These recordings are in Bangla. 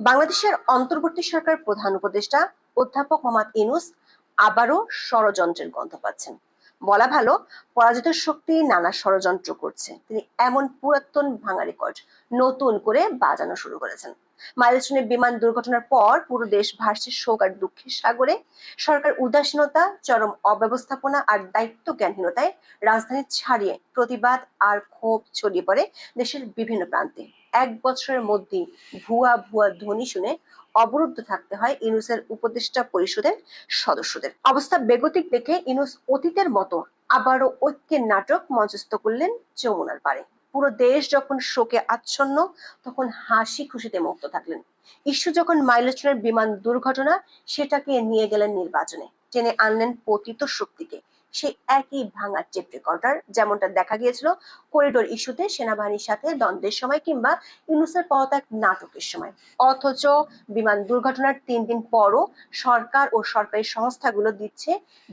বাংলাদেশের অন্তর্বর্তী সরকার প্রধান উপদেষ্টা অধ্যাপক মোহাম্মদ ইনুস আবারও ষড়যন্ত্রের গন্ধ পাচ্ছেন। বলা ভালো, পরাজিত শক্তি নানা ষড়যন্ত্র করছে। তিনি এমন পুরাতন ভাঙা রেকর্ড নতুন করে বাজানো শুরু করেছেন। মাইলস্টোনের বিমান দুর্ঘটনার পর পুরো দেশ ভাসছে শোক আর দুঃখের সাগরে। সরকার উদাসীনতা, চরম অব্যবস্থাপনা আর দায়িত্ব জ্ঞানহীনতায় রাজধানী ছাড়িয়ে প্রতিবাদ আর ক্ষোভ ছড়িয়ে পড়ে দেশের বিভিন্ন প্রান্তে। এক বছরের মধ্যেই ভুয়া ভুয়া ধ্বনি শুনে অবরুদ্ধ থাকতে হয় ইনুসের উপদেষ্টা পরিষদের সদস্যদের। অবস্থা বেগতিক দেখে ইনুস অতীতের মতো আবারও ঐক্যের নাটক মঞ্চস্থ করলেন যমুনার পারে পুরো দেশ যখন শোকে আচ্ছন্ন, তখন হাসি খুশিতে মুক্ত থাকলেন। ইস্যু যখন মাইলস্টোনের বিমান দুর্ঘটনা, সেটাকে নিয়ে গেলেন নির্বাচনে। টেনে আনলেন পতিত শক্তিকে। সেই একই ভাঙা টেপ রেকর্ডার যেমনটা দেখা গিয়েছিল করিডোর ইস্যুতে সেনাবাহিনীর সাথে দ্বন্দ্বের সময় কিংবা ইউনুসের পদত্যাগ নাটকের সময়। অথচ বিমান দুর্ঘটনার তিন দিন পরও সরকার ও সরকারি সংস্থাগুলো দিচ্ছে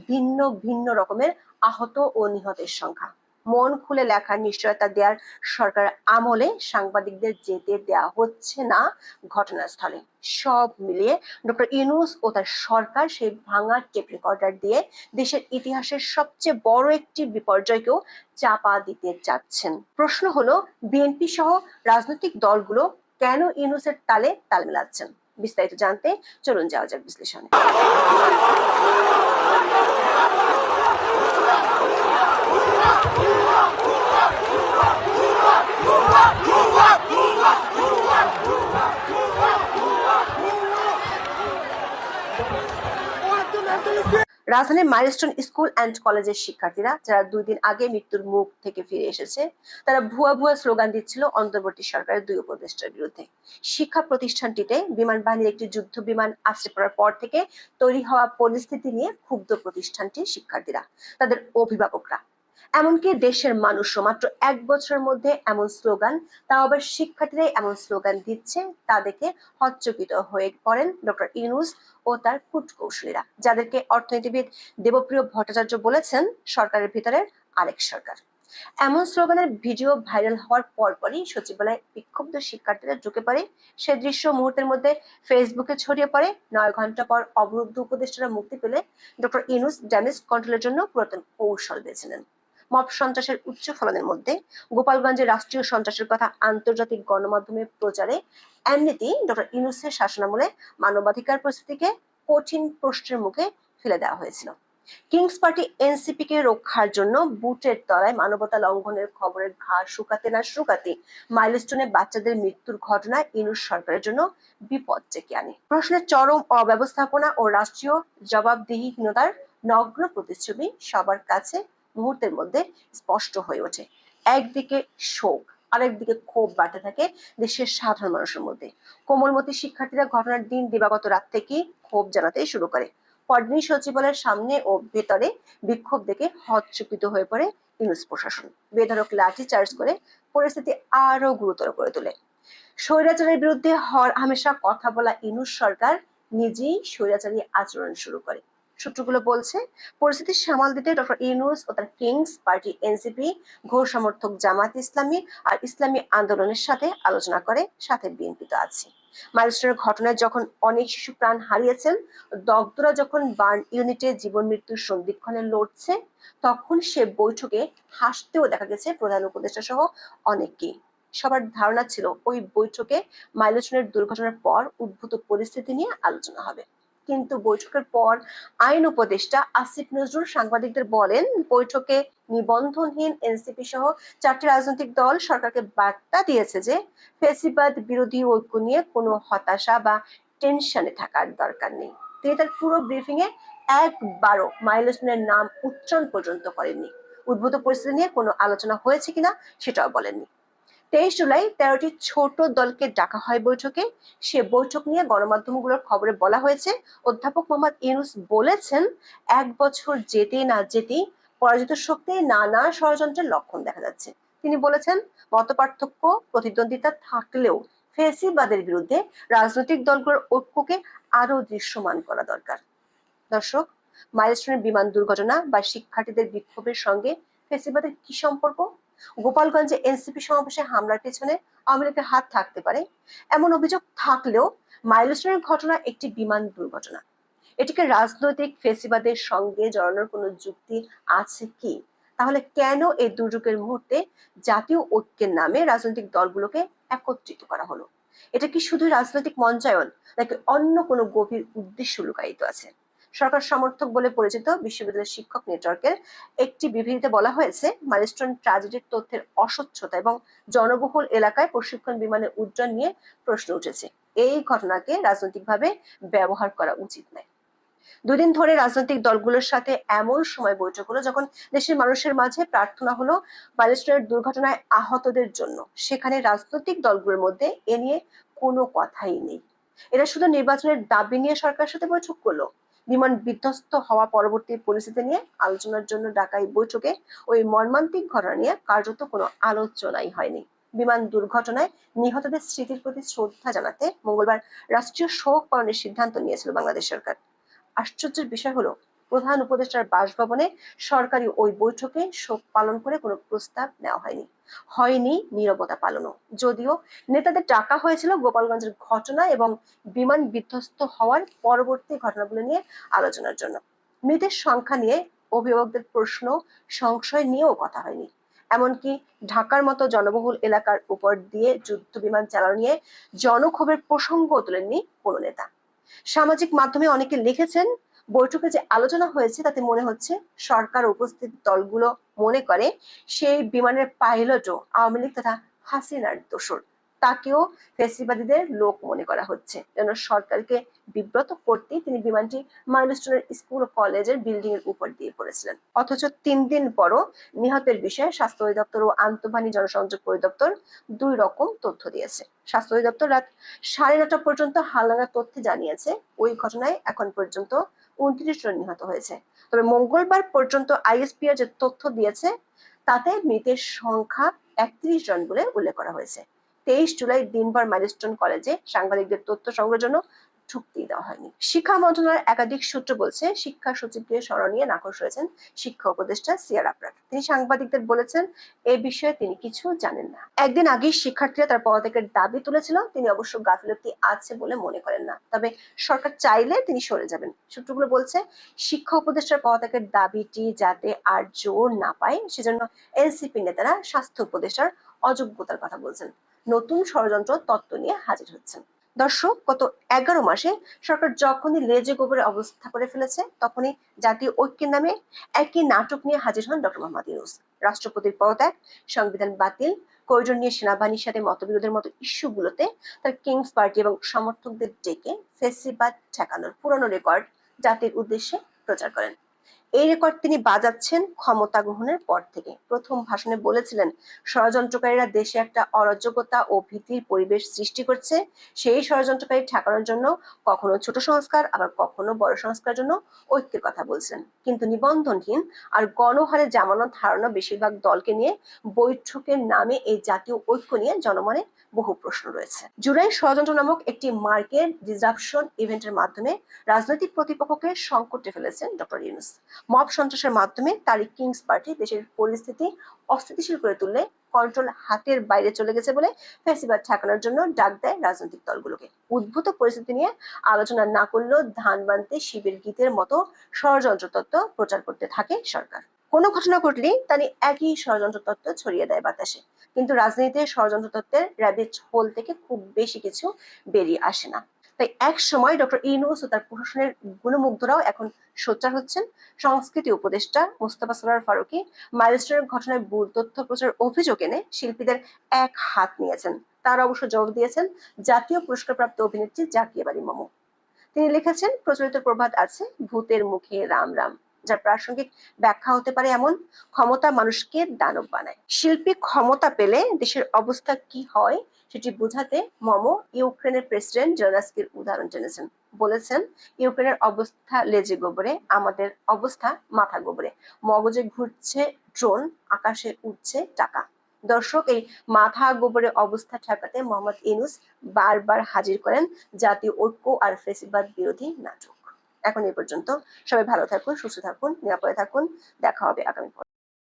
ভিন্ন ভিন্ন রকমের আহত ও নিহতের সংখ্যা। মন খুলে লেখার নিশ্চয়তা দেওয়ার সরকার আমলে সাংবাদিকদের যেতে দেয়া হচ্ছে না ঘটনাস্থলে। সব মিলিয়ে ডক্টর ইউনুস ও তার সরকার সেই ভাঙা টেপ রেকর্ডার দিয়ে দেশের ইতিহাসের সবচেয়ে বড় একটি বিপর্যয়কেও চাপা দিতে চাচ্ছেন প্রশ্ন হলো, বিএনপি সহ রাজনৈতিক দলগুলো কেন ইউনুসের তালে তাল মেলাচ্ছেন? বিস্তারিত জানতে চলুন যাওয়া যাক বিশ্লেষণে। রাজধানীর মাইলস্টোন স্কুল অ্যান্ড কলেজের শিক্ষার্থীরা, যারা দুই দিন আগে মৃত্যুর মুখ থেকে ফিরে এসেছে, তারা ভুয়া ভুয়া স্লোগান দিচ্ছিল অন্তর্বর্তী সরকারের দুই উপদেষ্টার বিরুদ্ধে। শিক্ষা প্রতিষ্ঠানটিতে বিমান বাহিনীর একটি যুদ্ধ বিমান আশ্রয় পড়ার পর থেকে তৈরি হওয়া পরিস্থিতি নিয়ে ক্ষুব্ধ প্রতিষ্ঠানটির শিক্ষার্থীরা, তাদের অভিভাবকরা। এমনকি দেশের মানুষও মাত্র এক বছরের মধ্যে এমন স্লোগান তা আবার শিক্ষার্থীরাই এমন স্লোগান দিচ্ছে তা দেখে হচ্চকিত হয়ে পড়েন ডক্টর ইউনুস ও তার কূটকৌশলীরা, যাদেরকে অর্থনীতিবিদ দেবপ্রিয় ভট্টাচার্য বলেছেন, সরকারের ভিতরের আরেক সরকার। এমন স্লোগানের ভিডিও ভাইরাল হওয়ার পরপরই সচিবালয়ে বিক্ষুব্ধ শিক্ষার্থীরা ঢুকে পড়ে। সে দৃশ্য মুহূর্তের মধ্যে ফেসবুকে ছড়িয়ে পড়ে। নয় ঘণ্টা পর অবরুদ্ধ উপদেষ্টারা মুক্তি পেলে ডক্টর ইনুস ড্যামেজ কন্ট্রোলের জন্য পুরাতন কৌশল বেছে নেন। মব সন্ত্রাসের উচ্চ ফলনের মধ্যে গোপালগঞ্জে রাষ্ট্রীয় সন্ত্রাসের কথা আন্তর্জাতিক গণমাধ্যমে প্রচারে এমনিতেই ডক্টর ইউনুসের শাসনামলে মানবাধিকার পরিস্থিতিকে কঠিন প্রশ্নের মুখে ফেলে দেওয়া হয়েছিল। কিংস পার্টি এনসিপি কে রক্ষার জন্য বুটের তলায় মানবতা লঙ্ঘনের খবরের ঘা শুকাতে না শুকাতে মাইলস্টোনে বাচ্চাদের মৃত্যুর ঘটনা ইনুস সরকারের জন্য বিপদ ডেকে আনে। প্রশ্নের চরম অব্যবস্থাপনা ও রাষ্ট্রীয় জবাবদিহিহীনতার নগ্ন প্রতিচ্ছবি সবার কাছে মুহূর্তের মধ্যে স্পষ্ট হয়ে ওঠে। একদিকে শোক, আরেকদিকে ক্ষোভ বাড়তে থাকে দেশের সাধারণ মানুষের মধ্যে। কোমলমতি শিক্ষার্থীরা ঘটনার দিন দিবাগত রাত থেকেই ক্ষোভ জানাতে শুরু করে। পরদিনই সচিবালয়ের সামনে ও ভেতরে বিক্ষোভ দেখে হতচকিত হয়ে পড়ে ইউনুস প্রশাসন। বেধরক লাঠি চার্জ করে পরিস্থিতি আরও গুরুতর করে তোলে। স্বৈরাচারের বিরুদ্ধে হর হামেশা কথা বলা ইনুস সরকার নিজেই স্বৈরাচারী আচরণ শুরু করে। সূত্রগুলো বলছে, পরিস্থিতি সামাল দিতে ডক্টর ইউনুস ও তার কিংস পার্টি এনসিপি, ঘোর সমর্থক জামাত ইসলামী আর ইসলামী আন্দোলনের সাথে আলোচনা করে, সাথে বিএনপি তো আছে। মাইলস্টোনের ঘটনায় যখন অনেক শিশু প্রাণ হারিয়েছেন, দগ্ধরা যখন বার্ন ইউনিটে জীবন মৃত্যুর সন্ধিক্ষণে লড়ছে, তখন সে বৈঠকে হাসতেও দেখা গেছে প্রধান উপদেষ্টা সহ অনেককেই। সবার ধারণা ছিল ওই বৈঠকে মাইলস্টোনের দুর্ঘটনার পর উদ্ভূত পরিস্থিতি নিয়ে আলোচনা হবে। কিন্তু বৈঠকের পর আইন উপদেষ্টা আসিফ নজরুল সাংবাদিকদের বলেন, বৈঠকে নিবন্ধনহীন এনসিপি সহ চারটি রাজনৈতিক দল সরকারকে বার্তা দিয়েছে যে ফেসিবাদ বিরোধী ঐক্য নিয়ে কোনো হতাশা বা টেনশনে থাকার দরকার নেই। তিনি তার পুরো ব্রিফিং এ একবারও মাইলস্টোনের নাম উচ্চারণ পর্যন্ত করেননি। উদ্ভূত পরিস্থিতি নিয়ে কোনো আলোচনা হয়েছে কিনা সেটাও বলেননি। তেইশ জুলাই তেরোটি ছোট দলকে ডাকা হয় বৈঠকে। সে বৈঠক নিয়ে গণমাধ্যমগুলোর খবরে বলা হয়েছে, অধ্যাপক মোহাম্মদ ইউনুস বলেছেন, এক বছর যেতে না যেতেই পরাজিত শক্তি নানা ষড়যন্ত্রের লক্ষণ দেখা যাচ্ছে। তিনি বলেছেন মত পার্থক্য প্রতিদ্বন্দ্বিতা থাকলেও ফেসিবাদের বিরুদ্ধে রাজনৈতিক দলগুলোর ঐক্যকে আরও দৃশ্যমান করা দরকার। দর্শক, মাইলস্টোনের বিমান দুর্ঘটনা বা শিক্ষার্থীদের বিক্ষোভের সঙ্গে ফেসিবাদের কি সম্পর্ক? গোপালগঞ্জে এনসিপি সমাবেশে হামলার পেছনে আওয়ামী লীগের হাত থাকতে পারে, এমন অভিযোগ থাকলেও মাইলস্টোনের ঘটনা একটি বিমান দুর্ঘটনা। এটিকে রাজনৈতিক ফেসিবাদের সঙ্গে জড়ানোর কোনো যুক্তি আছে কি? তাহলে কেন এই দুর্যোগের মুহূর্তে জাতীয় ঐক্যের নামে রাজনৈতিক দলগুলোকে একত্রিত করা হলো? এটা কি শুধু রাজনৈতিক মঞ্চায়ন নাকি অন্য কোনো গভীর উদ্দেশ্য লুকায়িত আছে? সরকার সমর্থক বলে পরিচিত বিশ্ববিদ্যালয়ের শিক্ষক নেটওয়ার্কের একটি বিবৃতিতে বলা হয়েছে, মাইলস্টোন ট্র্যাজেডির তথ্যের অস্বচ্ছতা এবং জনবহুল এলাকায় প্রশিক্ষণ বিমানের উড্ডয়ন নিয়ে প্রশ্ন উঠেছে। এই ঘটনাকে রাজনৈতিকভাবে ব্যবহার করা উচিত নয়। দুদিন ধরে রাজনৈতিক দলগুলোর সাথে এমন সময় বৈঠক হলো যখন দেশের মানুষের মাঝে প্রার্থনা হলো ব্যালিস্টারের দুর্ঘটনায় আহতদের জন্য। সেখানে রাজনৈতিক দলগুলোর মধ্যে এ নিয়ে কোনো কথাই নেই। এরা শুধু নির্বাচনের দাবি নিয়ে সরকারের সাথে বৈঠক করল। বিমান বিধ্বস্ত হওয়া পরবর্তী পরিস্থিতি নিয়ে আলোচনার জন্য ডাকা এই বৈঠকে ওই মর্মান্তিক ঘটনা নিয়ে কার্যত কোনো আলোচনাই হয়নি। বিমান দুর্ঘটনায় নিহতদের স্মৃতির প্রতি শ্রদ্ধা জানাতে মঙ্গলবার রাষ্ট্রীয় শোক পালনের সিদ্ধান্ত নিয়েছিল বাংলাদেশ সরকার। আশ্চর্যের বিষয় হলো প্রধান উপদেষ্টার বাসভবনে সরকারি ওই বৈঠকে শোক পালন করে কোনো প্রস্তাব নেওয়া হয়নি। হয়নি নীরবতা পালনও। যদিও নেতাদের ডাকা হয়েছিল গোপালগঞ্জের ঘটনা এবং বিমান বিধ্বস্ত হওয়ার পরবর্তী ঘটনাগুলো নিয়ে আলোচনার জন্য। মৃতের সংখ্যা নিয়ে অভিভাবকদের প্রশ্ন, সংশয় নিয়েও কথা হয়নি। এমনকি ঢাকার মতো জনবহুল এলাকার উপর দিয়ে যুদ্ধ বিমান চালানো নিয়ে জনক্ষোভের প্রসঙ্গ তোলেননি কোনো নেতা। সামাজিক মাধ্যমে অনেকে লিখেছেন বৈঠকে যে আলোচনা হয়েছে, তাতে মনে হচ্ছে সরকার উপস্থিত দলগুলো মনে করে সেই বিমানের পাইলটও আওয়ামী লীগ তথা হাসিনার দোসর তাকেও ফেসিবাদীদের লোক মনে করা হচ্ছে। যেন সরকারকে বিব্রত করতে তিনি বিমানটি মাইলস্টোনের স্কুল ও কলেজের বিল্ডিং এর উপর দিয়ে পড়েছিলেন। অথচ তিন দিন পরও নিহতের বিষয়ে স্বাস্থ্য অধিদপ্তর ও আন্তঃবাহিনী জনসংযোগ পরিদপ্তর দুই রকম তথ্য দিয়েছে। স্বাস্থ্য অধিদপ্তর রাত সাড়ে নটা পর্যন্ত হালনাগাদ তথ্য জানিয়েছে। ওই ঘটনায় এখন পর্যন্ত উনত্রিশ জন নিহত হয়েছে। তবে মঙ্গলবার পর্যন্ত আইএসপিআর যে তথ্য দিয়েছে, তাতে মৃতের সংখ্যা একত্রিশ জন বলে উল্লেখ করা হয়েছে। তেইশ জুলাই দিনভর মাইলস্টোন কলেজে সাংবাদিকদের তথ্য সংগ্রহের জন্য ঢুকতেই দেওয়া হয়নি। শিক্ষা মন্ত্রণালয়ের একাধিক সূত্র বলছে, শিক্ষা সচিবকে স্মরণীয় নাকশ হয়েছেন শিক্ষা উপদেষ্টা সিয়ার আপ্রাট তিনি সাংবাদিকদের বলেছেন, এ বিষয়ে তিনি কিছু জানেন না। একদিন আগেই শিক্ষার্থীরা তার পদত্যাগের দাবি তুলেছিল, তিনি অবশ্য গাফিলতি আছে বলে মনে করেন না। তবে সরকার চাইলে তিনি সরে যাবেন। সূত্রগুলো বলছে, শিক্ষা উপদেষ্টার পদত্যাগের দাবিটি যাতে আর জোর না পায়, সেজন্য এনসিপি নেতারা স্বাস্থ্য উপদেষ্টার অযোগ্যতার কথা বলছেন। নতুন ষড়যন্ত্র তত্ত্ব নিয়ে হাজির হচ্ছেন। দর্শক, গত এগারো মাসে সরকার যখনই লেজে গোবরে অবস্থা করে ফেলেছে, তখনই জাতীয় ঐক্যের নামে একই নাটক নিয়ে হাজির হন ডক্টর মোহাম্মদ ইউনুস। রাষ্ট্রপতির পদত্যাগ, সংবিধান বাতিল করিডোর নিয়ে সেনাবাহিনীর সাথে মতবিরোধের মতো ইস্যুগুলোতে তার কিংস পার্টি এবং সমর্থকদের ডেকে ফেসিবাদ ঠেকানোর পুরনো রেকর্ড জাতির উদ্দেশ্যে প্রচার করেন। এই রেকর্ড তিনি বাজাচ্ছেন ক্ষমতা গ্রহণের পর থেকে। প্রথম ভাষণে বলেছিলেন, ষড়যন্ত্রকারীরা দেশে একটা অরাজকতা ও ভীতির পরিবেশ সৃষ্টি করছে। সেই ষড়যন্ত্রকারী ঠেকানোর জন্য কখনো ছোট সংস্কার, আবার কখনো বড় সংস্কার জন্য ঐক্যের কথা বলছেন কিন্তু নিবন্ধনহীন আর গণহারে জামানত হারানো বেশিরভাগ দলকে নিয়ে বৈঠকের নামে এই জাতীয় ঐক্য নিয়ে জনমনে বহু প্রশ্ন রয়েছে। জুলাই ষড়যন্ত্র নামক একটি মার্কেট ডিসরাপশন ইভেন্টের মাধ্যমে রাজনৈতিক প্রতিপক্ষকে সংকটে ফেলেছেন ডক্টর ইউনুস। মব সন্ত্রাসের মাধ্যমে তারিক কিংস পার্টি দেশের পরিস্থিতি অস্থিতিশীল করে তুললে কন্ট্রোল হাতের বাইরে চলে গেছে বলে ফেসিবাদ ঠেকানোর জন্য ডাক দেয় রাজনৈতিক দলগুলোকে। উদ্ভূত পরিস্থিতি নিয়ে আলোচনা না করলেও ধান বানতে শিবের গীতের মতো ষড়যন্ত্র তত্ত্ব প্রচার করতে থাকে সরকার। কোনো ঘটনা ঘটলেই তা একই ষড়যন্ত্র তত্ত্ব ছড়িয়ে দেয় বাতাসে। কিন্তু রাজনীতিতে ষড়যন্ত্র তত্ত্বের র্যাবিট হোল থেকে খুব বেশি কিছু বেরিয়ে আসে না। তাই এক সময় ডক্টর ইনুস ও তার প্রশাসনের গুণমুগ্ধরাও এখন সোচ্চার হচ্ছেন। সংস্কৃতি উপদেষ্টা মুস্তাফা সরার ফারুকি মাইলস্টোনের ঘটনায় ভুল তথ্য প্রচার অভিযোগ এনে শিল্পীদের এক হাত নিয়েছেন। তার অবশ্য জবাব দিয়েছেন, জাতীয় পুরস্কারপ্রাপ্ত অভিনেত্রী জাকিয়া বাড়ি মমো। তিনি লিখেছেন, প্রচলিত প্রবাদ আছে, ভূতের মুখে রাম রাম যার প্রাসঙ্গিক ব্যাখ্যা হতে পারে এমন, ক্ষমতা মানুষকে দানব বানায়। শিল্পী ক্ষমতা পেলে দেশের অবস্থা কি হয় সেটি বোঝাতে মম ইউক্রেনের প্রেসিডেন্ট জেলাস্কির উদাহরণ টেনেছেন বলেছেন, ইউক্রেনের অবস্থা লেজে গোবরে, আমাদের অবস্থা মাথা গোবরে। মগজে ঘুরছে ড্রোন, আকাশে উঠছে টাকা। দর্শক, এই মাথা গোবরে অবস্থা ঠেকাতে মোহাম্মদ ইনুস বারবার হাজির করেন জাতীয় ঐক্য আর ফেসিবাদ বিরোধী নাটক। এখন এই পর্যন্ত সবাই ভালো থাকুন, সুস্থ থাকুন, নিরাপদে থাকুন। দেখা হবে আগামী